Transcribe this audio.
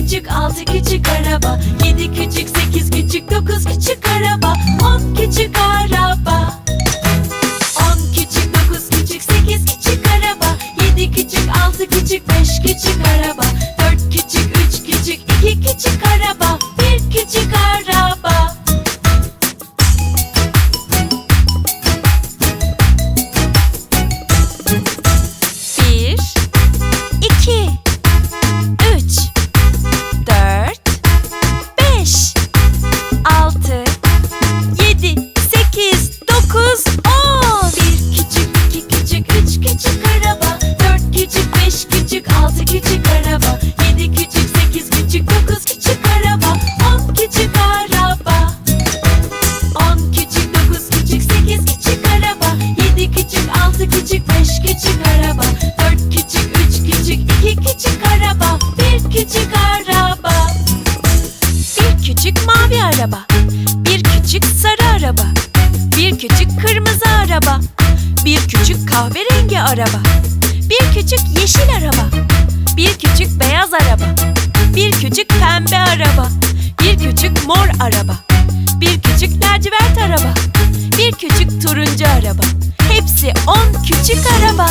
küçük, altı küçük araba. Yedi küçük, sekiz küçük, dokuz küçük araba. On küçük araba. On küçük, dokuz küçük, sekiz küçük araba. Yedi küçük, altı küçük, beş küçük araba. Dört küçük, üç küçük, iki küçük araba. Bir küçük araba altı küçük araba. Yedi küçük, sekiz küçük, dokuz küçük araba. On küçük araba. On küçük, dokuz küçük, sekiz küçük araba. Yedi küçük, altı küçük, beş küçük araba. Dört küçük, üç küçük, iki küçük araba. Bir küçük araba. Bir küçük mavi araba. Bir küçük sarı araba. Bir küçük kırmızı araba. Bir küçük kahverengi araba. Bir küçük yeşil araba. Beyaz araba. Bir küçük pembe araba. Bir küçük mor araba. Bir küçük lacivert araba. Bir küçük turuncu araba. Hepsi on küçük araba.